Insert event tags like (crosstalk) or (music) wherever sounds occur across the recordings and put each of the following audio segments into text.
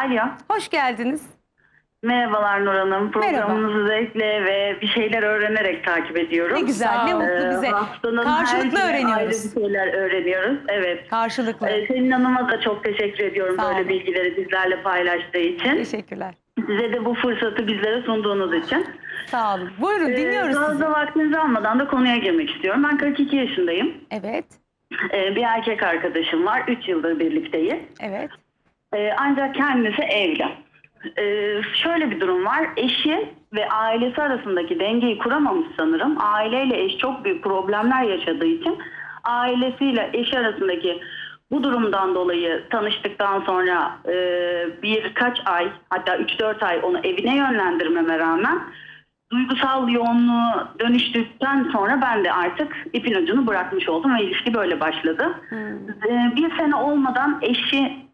Alo. Hoş geldiniz. Merhabalar Nur Hanım. Merhaba. Programınızı zevkle ve bir şeyler öğrenerek takip ediyorum. Ne güzel, ne mutlu Ee, bize. haftanın Karşılıklı günü Ayrı öğreniyoruz. bir şeyler öğreniyoruz. Evet. Karşılıklı. Ee, Selin Hanım'a da çok teşekkür ediyorum Sağ böyle olun. bilgileri bizlerle paylaştığı için. Teşekkürler. Size de bu fırsatı bizlere sunduğunuz için. Sağ olun. Buyurun Ee, dinliyoruz sizi. Fazla vaktinizi almadan da konuya girmek istiyorum. Ben 42 yaşındayım. Evet. Ee, bir erkek arkadaşım var. 3 yıldır birlikteyiz. Evet. Ee, ancak kendisi evli. Ee, şöyle bir durum var. Eşi ve ailesi arasındaki dengeyi kuramamış sanırım. Aileyle eş çok büyük problemler yaşadığı için ailesiyle eşi arasındaki bu durumdan dolayı tanıştıktan sonra e, birkaç ay hatta 3-4 ay onu evine yönlendirmeme rağmen duygusal yoğunluğu dönüştükten sonra ben de artık ipin ucunu bırakmış oldum ve ilişki böyle başladı. Ee, bir sene olmadan eşi e,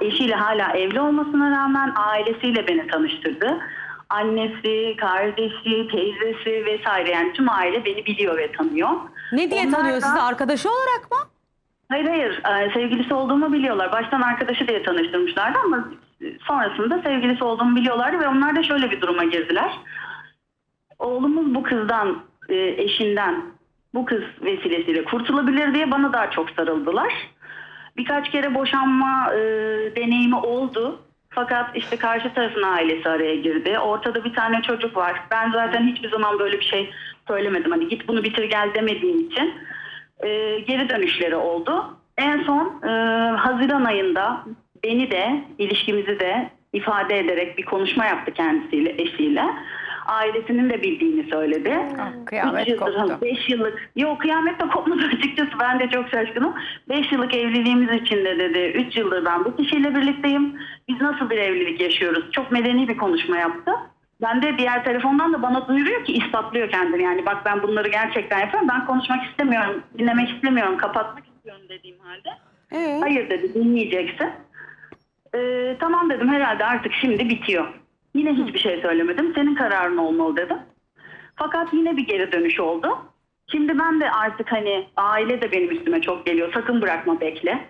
eşiyle hala evli olmasına rağmen ailesiyle beni tanıştırdı. Annesi, kardeşi, teyzesi vesaire yani tüm aile beni biliyor ve tanıyor. Ne diye Onlar tanıyor da- sizi? Arkadaşı olarak mı? Hayır hayır e, sevgilisi olduğumu biliyorlar. Baştan arkadaşı diye tanıştırmışlardı ama sonrasında sevgilisi olduğumu biliyorlardı ve onlar da şöyle bir duruma girdiler. Oğlumuz bu kızdan, e, eşinden bu kız vesilesiyle kurtulabilir diye bana daha çok sarıldılar. Birkaç kere boşanma e, deneyimi oldu. Fakat işte karşı tarafın ailesi araya girdi. Ortada bir tane çocuk var. Ben zaten hiçbir zaman böyle bir şey söylemedim. Hani git bunu bitir gel demediğim için e, geri dönüşleri oldu. En son e, Haziran ayında beni de ilişkimizi de ifade ederek bir konuşma yaptı kendisiyle, eşiyle. Ailesinin de bildiğini söyledi. Ah, kıyamet Üç koptu. 5 yıllık, yok kıyamet de kopmadı (laughs) açıkçası ben de çok şaşkınım. 5 yıllık evliliğimiz içinde dedi 3 yıldır ben bu kişiyle birlikteyim. Biz nasıl bir evlilik yaşıyoruz? Çok medeni bir konuşma yaptı. Ben de diğer telefondan da bana duyuruyor ki ispatlıyor kendini. Yani bak ben bunları gerçekten yapıyorum. Ben konuşmak istemiyorum, dinlemek istemiyorum, kapatmak istiyorum dediğim halde. Evet. Hayır dedi dinleyeceksin. Ee, tamam dedim herhalde artık şimdi bitiyor. Yine hiçbir şey söylemedim. Senin kararın olmalı dedim. Fakat yine bir geri dönüş oldu. Şimdi ben de artık hani aile de benim üstüme çok geliyor. Sakın bırakma bekle.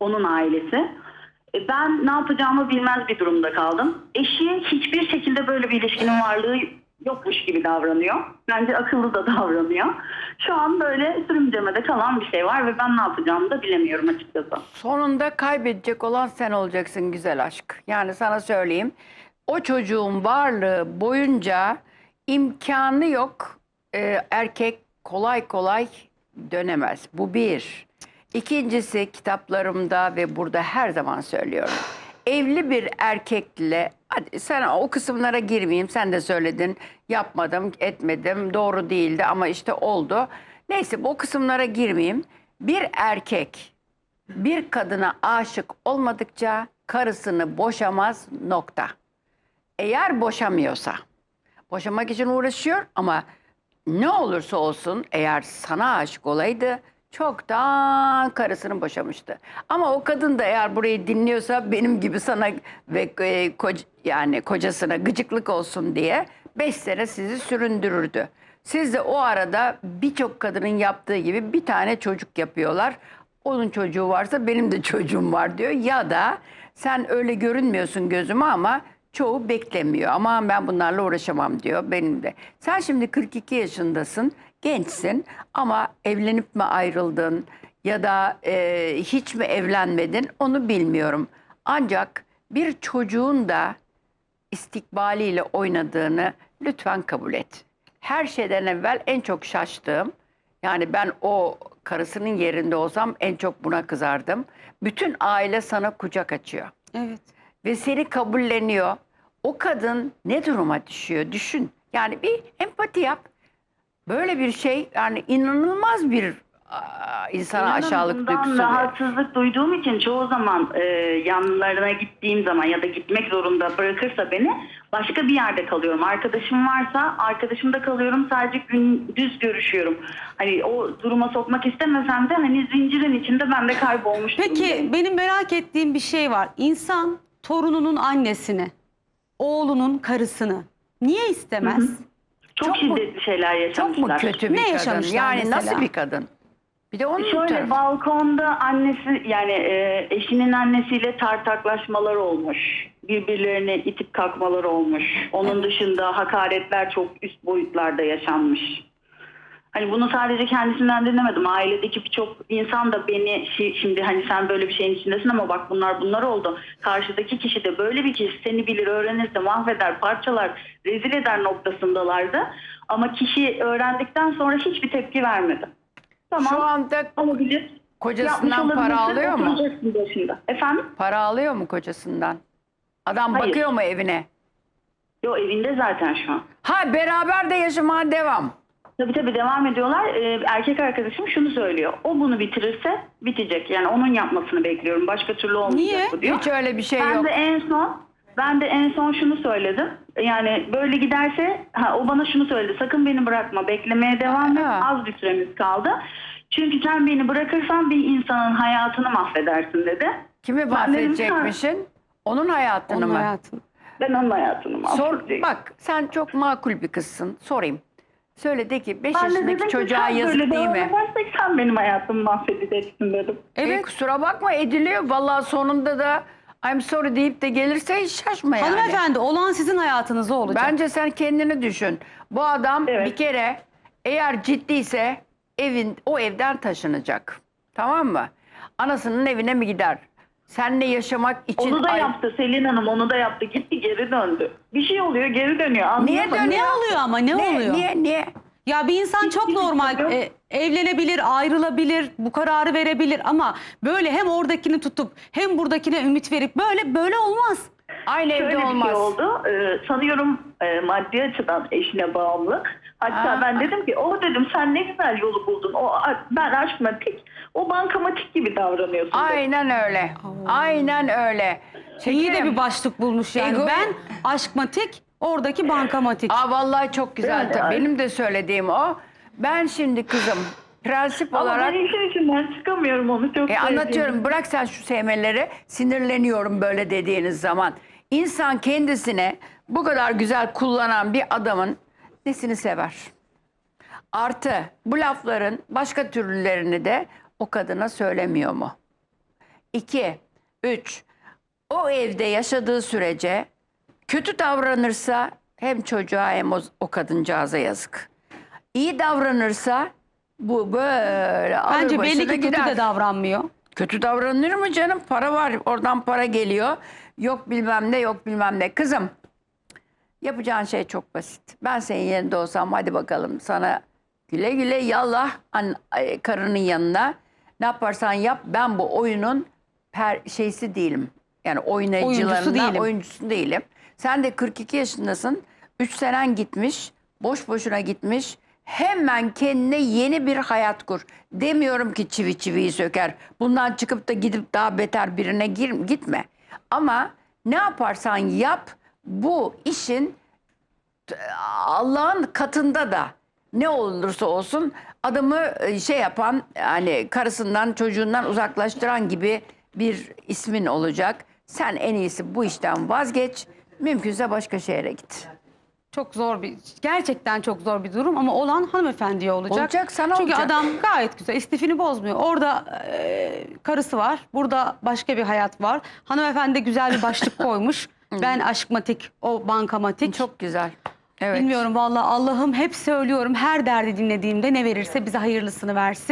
Onun ailesi. E, Ben ne yapacağımı bilmez bir durumda kaldım. Eşi hiçbir şekilde böyle bir ilişkinin varlığı yokmuş gibi davranıyor. Bence akıllı da (laughs) davranıyor. Şu an böyle sürümcemede kalan bir şey var ve ben ne yapacağımı da bilemiyorum açıkçası. Sonunda kaybedecek olan sen olacaksın güzel aşk. Yani sana söyleyeyim. O çocuğun varlığı boyunca imkanı yok. Ee, erkek kolay kolay dönemez. Bu bir. İkincisi kitaplarımda ve burada her zaman söylüyorum. Evli bir erkekle, hadi sen o kısımlara girmeyeyim sen de söyledin. Yapmadım, etmedim, doğru değildi ama işte oldu. Neyse bu kısımlara girmeyeyim. Bir erkek bir kadına aşık olmadıkça karısını boşamaz nokta. Eğer boşamıyorsa, boşamak için uğraşıyor ama ne olursa olsun eğer sana aşık olaydı çoktan karısını boşamıştı. Ama o kadın da eğer burayı dinliyorsa benim gibi sana ve e, koc- yani kocasına gıcıklık olsun diye 5 sene sizi süründürürdü. Siz de o arada birçok kadının yaptığı gibi bir tane çocuk yapıyorlar. Onun çocuğu varsa benim de çocuğum var diyor. Ya da sen öyle görünmüyorsun gözüme ama çoğu beklemiyor. Aman ben bunlarla uğraşamam diyor benim de. Sen şimdi 42 yaşındasın, gençsin ama evlenip mi ayrıldın ya da e, hiç mi evlenmedin onu bilmiyorum. Ancak bir çocuğun da istikbaliyle oynadığını lütfen kabul et. Her şeyden evvel en çok şaştığım, yani ben o karısının yerinde olsam en çok buna kızardım. Bütün aile sana kucak açıyor Evet. Ve seni kabulleniyor. O kadın ne duruma düşüyor düşün. Yani bir empati yap. Böyle bir şey yani inanılmaz bir aa, insana İnanın aşağılık bundan duygusu. rahatsızlık duyduğum için çoğu zaman e, yanlarına gittiğim zaman ya da gitmek zorunda bırakırsa beni başka bir yerde kalıyorum. Arkadaşım varsa arkadaşımda kalıyorum. Sadece gündüz görüşüyorum. Hani o duruma sokmak istemesem de hani zincirin içinde ben de kaybolmuş Peki durumdayım. benim merak ettiğim bir şey var. İnsan torununun annesini, oğlunun karısını niye istemez? çok, çok mu- şiddetli şeyler Çok yaşamışlar. mu kötü bir Ne kadın? Yani mesela? nasıl bir kadın? Bir de onun Şöyle tarafı. balkonda annesi yani e, eşinin annesiyle tartaklaşmalar olmuş. Birbirlerini itip kalkmaları olmuş. Onun dışında hakaretler çok üst boyutlarda yaşanmış. Hani bunu sadece kendisinden dinlemedim. Ailedeki birçok insan da beni şi- şimdi hani sen böyle bir şeyin içindesin ama bak bunlar bunlar oldu. Karşıdaki kişi de böyle bir kişi seni bilir öğrenirse mahveder parçalar rezil eder noktasındalardı. Ama kişi öğrendikten sonra hiçbir tepki vermedi. Tamam. Şu anda Olabilir. Kocasından para alıyor mu? başında. Efendim? Para alıyor mu kocasından? Adam Hayır. bakıyor mu evine? Yo evinde zaten şu an. Ha beraber de yaşamaya devam. Tabii tabii devam ediyorlar. Ee, erkek arkadaşım şunu söylüyor. O bunu bitirirse bitecek. Yani onun yapmasını bekliyorum. Başka türlü olmayacak Niye? bu diyor. Hiç öyle bir şey ben yok. de en son ben de en son şunu söyledim. Yani böyle giderse ha, o bana şunu söyledi. Sakın beni bırakma. Beklemeye devam et. Az bir süremiz kaldı. Çünkü sen beni bırakırsan bir insanın hayatını mahvedersin dedi. Kimi dedim, mahvedecekmişsin? Onun hayatını Onun mı? hayatını. Ben onun hayatını Sor, mahvedeceğim. bak sen çok makul bir kızsın. Sorayım. Söyle de ki 5 Ben de yaşındaki çocuğa yazık böyle değil mi? edersek sen benim hayatımı mahvedeceksin dedim. E, Evet. kusura bakma ediliyor. Vallahi sonunda da I'm sorry deyip de gelirse hiç şaşma yani. Hanımefendi olan sizin hayatınız olacak. Bence sen kendini düşün. Bu adam Evet. bir kere eğer ciddiyse evin o evden taşınacak. Tamam mı? Anasının evine mi gider? Seninle yaşamak için Onu da ay- yaptı Selin Hanım onu da yaptı. Gitti geri döndü. Bir şey oluyor geri dönüyor. Niye Anlamadım. dönüyor? ne oluyor ama ne, Ne, oluyor? niye niye? Ya bir insan çok Hiçbir normal şey e, evlenebilir, ayrılabilir, bu kararı verebilir ama böyle hem oradakini tutup hem buradakine ümit verip böyle böyle olmaz. Aynı Şöyle evde bir olmaz. şey oldu. Ee, sanıyorum e, maddi açıdan eşine bağımlı. Hatta Aa. ben dedim ki o dedim sen ne güzel yolu buldun. O ben aşkmatik. O bankamatik gibi davranıyorsun. dedim. Aynen öyle. Aynen öyle. İyi de Şekerim. bir başlık bulmuş yani. Ego- Ben aşkmatik, oradaki bankamatik. Aa vallahi çok güzel. Tabii. ay. Benim de söylediğim o. Ben şimdi kızım prensip Ama olarak ben işin içinden çıkamıyorum onu çok E, sevdiğim. anlatıyorum. Bırak sen şu sevmeleri. Sinirleniyorum böyle dediğiniz zaman. İnsan kendisine bu kadar güzel kullanan bir adamın nesini sever? Artı bu lafların başka türlülerini de o kadına söylemiyor mu? İki, üç. O evde yaşadığı sürece kötü davranırsa hem çocuğa hem o, o kadıncağıza yazık. İyi davranırsa bu böyle Bence belli ki kötü gider. de davranmıyor. Kötü davranır mı canım? Para var. Oradan para geliyor. Yok bilmem ne, yok bilmem ne. Kızım, yapacağın şey çok basit. Ben senin yerinde olsam hadi bakalım sana güle güle yallah an, ay, karının yanına. Ne yaparsan yap. Ben bu oyunun per, şeysi değilim. Yani oynayıcılarından değilim. oyuncusu değilim. Sen de 42 yaşındasın. 3 senen gitmiş. Boş boşuna gitmiş. Hemen kendine yeni bir hayat kur. Demiyorum ki çivi çiviyi söker. Bundan çıkıp da gidip daha beter birine gir, gitme. Ama ne yaparsan yap bu işin Allah'ın katında da ne olursa olsun adamı e, şey yapan hani karısından çocuğundan uzaklaştıran gibi bir ismin olacak. Sen en iyisi bu işten vazgeç. Mümkünse başka şehre git. Çok zor bir, gerçekten çok zor bir durum ama olan hanımefendiye olacak. Olacak, sana Çünkü olacak. adam gayet güzel, istifini bozmuyor. Orada e, karısı var, burada başka bir hayat var. Hanımefendi güzel bir başlık (laughs) koymuş. Ben aşkmatik, o bankamatik. Çok güzel. Evet. Bilmiyorum vallahi Allah'ım hep söylüyorum her derdi dinlediğimde ne verirse bize hayırlısını versin.